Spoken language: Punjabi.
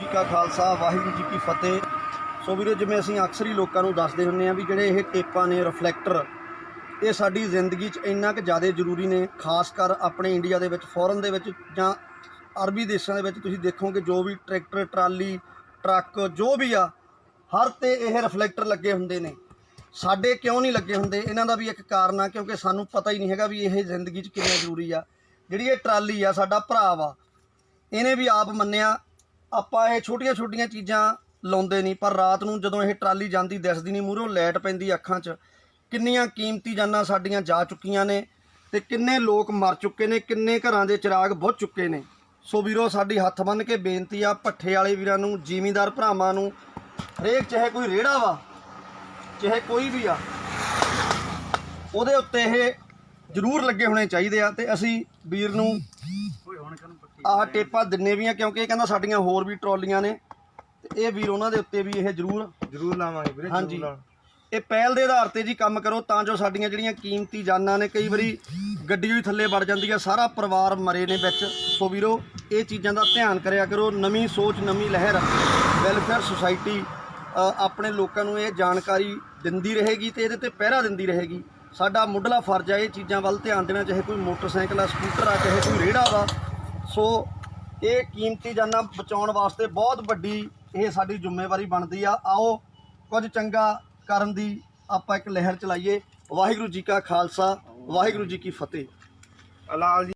ਜੀ ਕਾ ਖਾਲਸਾ, ਵਾਹਿਗੁਰੂ ਜੀ ਕੀ ਫਤਿਹ। ਸੋ ਵੀਰੋ, ਜਿਵੇਂ ਅਸੀਂ ਅਕਸਰ ਹੀ ਲੋਕਾਂ ਨੂੰ ਦੱਸਦੇ ਹੁੰਨੇ ਆ ਵੀ ਜਿਹੜੇ ਇਹ ਟੇਪਾਂ ਨੇ ਰਿਫਲੈਕਟਰ ਇਹ ਸਾਡੀ ਜ਼ਿੰਦਗੀ 'ਚ ਇੰਨਾ ਕੁ ਜ਼ਿਆਦਾ ਜ਼ਰੂਰੀ ਨੇ, ਖਾਸ ਕਰ ਆਪਣੇ ਇੰਡੀਆ ਦੇ ਵਿੱਚ ਫੋਰਨ ਦੇ ਵਿੱਚ ਜਾਂ ਅਰਬੀ ਦੇਸ਼ਾਂ ਦੇ ਵਿੱਚ ਤੁਸੀਂ ਦੇਖੋਗੇ, ਜੋ ਵੀ ਟਰੈਕਟਰ, ਟਰਾਲੀ, ਟਰੱਕ, ਜੋ ਵੀ ਆ, ਹਰ ਤੇ ਇਹ ਰਿਫਲੈਕਟਰ ਲੱਗੇ ਹੁੰਦੇ ਨੇ। ਸਾਡੇ ਕਿਉਂ ਨਹੀਂ ਲੱਗੇ ਹੁੰਦੇ? ਇਹਨਾਂ ਦਾ ਵੀ ਇੱਕ ਕਾਰਨ ਆ, ਕਿਉਂਕਿ ਸਾਨੂੰ ਪਤਾ ਹੀ ਨਹੀਂ ਹੈਗਾ ਵੀ ਇਹ ਜ਼ਿੰਦਗੀ 'ਚ ਕਿੰਨਾ ਜ਼ਰੂਰੀ ਆ। ਜਿਹੜੀ ਇਹ ਟਰਾਲੀ ਆ, ਸਾਡਾ ਭਰਾ ਵਾ, ਇਹਨੇ ਵੀ ਆਪ ਮੰਨਿਆ ਆਪਾਂ ਇਹ ਛੋਟੀਆਂ ਛੋਟੀਆਂ ਚੀਜ਼ਾਂ ਲਾਉਂਦੇ ਨਹੀਂ, ਪਰ ਰਾਤ ਨੂੰ ਜਦੋਂ ਇਹ ਟਰਾਲੀ ਜਾਂਦੀ ਦਿਸਦੀ ਨਹੀਂ, ਮੂਹਰੋਂ ਲਾਈਟ ਪੈਂਦੀ ਅੱਖਾਂ 'ਚ, ਕਿੰਨੀਆਂ ਕੀਮਤੀ ਜਾਨਾਂ ਸਾਡੀਆਂ ਜਾ ਚੁੱਕੀਆਂ ਨੇ ਤੇ ਕਿੰਨੇ ਲੋਕ ਮਰ ਚੁੱਕੇ ਨੇ, ਕਿੰਨੇ ਘਰਾਂ ਦੇ ਚਿਰਾਗ ਬੁੱਝ ਚੁੱਕੇ ਨੇ। ਸੋ ਵੀਰੋ, ਸਾਡੀ ਹੱਥ ਬੰਨ ਕੇ ਬੇਨਤੀ ਆ, ਭੱਠੇ ਵਾਲੇ ਵੀਰਾਂ ਨੂੰ, ਜ਼ਿਮੀਂਦਾਰ ਭਰਾਵਾਂ ਨੂੰ, ਹਰੇਕ ਚਾਹੇ ਕੋਈ ਰੇੜਾ ਵਾ, ਚਾਹੇ ਕੋਈ ਵੀ ਆ, ਉਹਦੇ ਉੱਤੇ ਇਹ ਜ਼ਰੂਰ ਲੱਗੇ ਹੋਣੇ ਚਾਹੀਦੇ ਆ ਤੇ ਅਸੀਂ ਵੀਰ ਨੂੰ ਆਹ ਟੇਪਾਂ ਦਿੰਨੇ ਵੀ ਆ ਕਿਉਂਕਿ ਇਹ ਕਹਿੰਦਾ ਸਾਡੀਆਂ ਹੋਰ ਵੀ ਟਰਾਲੀਆਂ ਨੇ ਤੇ ਇਹ ਵੀਰ ਉਹਨਾਂ ਦੇ ਉੱਤੇ ਵੀ ਇਹ ਜ਼ਰੂਰ ਜਰੂਰ ਲਾਵਾਂਗੇ ਵੀਰੇ ਹਾਂਜੀ। ਇਹ ਪਹਿਲ ਦੇ ਆਧਾਰ ਤੇ ਜੀ ਕੰਮ ਕਰੋ ਤਾਂ ਜੋ ਸਾਡੀਆਂ ਜਿਹੜੀਆਂ ਕੀਮਤੀ ਜਾਨਾਂ ਨੇ ਕਈ ਵਾਰੀ ਗੱਡੀ ਵੀ ਥੱਲੇ ਵੜ ਜਾਂਦੀ ਆ ਸਾਰਾ ਪਰਿਵਾਰ ਮਰੇ ਨੇ ਵਿੱਚ। ਸੋ ਵੀਰੋ ਇਹ ਚੀਜ਼ਾਂ ਦਾ ਧਿਆਨ ਕਰਿਆ ਕਰੋ ਨਵੀਂ ਸੋਚ ਨਵੀਂ ਲਹਿਰ ਵੈਲਫੇਅਰ ਸੁਸਾਇਟੀ ਆਪਣੇ ਲੋਕਾਂ ਨੂੰ ਇਹ ਜਾਣਕਾਰੀ ਦਿੰਦੀ ਰਹੇਗੀ ਤੇ ਇਹਦੇ ਤੇ ਪਹਿਰਾ ਦਿੰਦੀ ਰਹੇਗੀ। ਸਾਡਾ ਮੁੱਢਲਾ ਫਰਜ਼ ਆ ਇਹ ਚੀਜ਼ਾਂ ਵੱਲ ਧਿਆਨ ਦੇਣਾ ਚਾਹੇ ਕੋਈ ਮੋਟਰਸਾਈਕਲ ਆ ਸਕੂਟਰ ਆ ਚਾਹੇ ਕੋਈ ਰੇੜਾ ਵਾ। ਸੋ ਇਹ ਕੀਮਤੀ ਜਾਨਾਂ ਬਚਾਉਣ ਵਾਸਤੇ ਬਹੁਤ ਵੱਡੀ ਇਹ ਸਾਡੀ ਜ਼ਿੰਮੇਵਾਰੀ ਬਣਦੀ ਆ। ਆਓ ਕੁਝ ਚੰਗਾ ਕਰਨ ਦੀ ਆਪਾਂ ਇੱਕ ਲਹਿਰ ਚਲਾਈਏ। ਵਾਹਿਗੁਰੂ ਜੀ ਕਾ ਖਾਲਸਾ, ਵਾਹਿਗੁਰੂ ਜੀ ਕੀ ਫਤਿਹ। ਲਾਲ ਜੀ।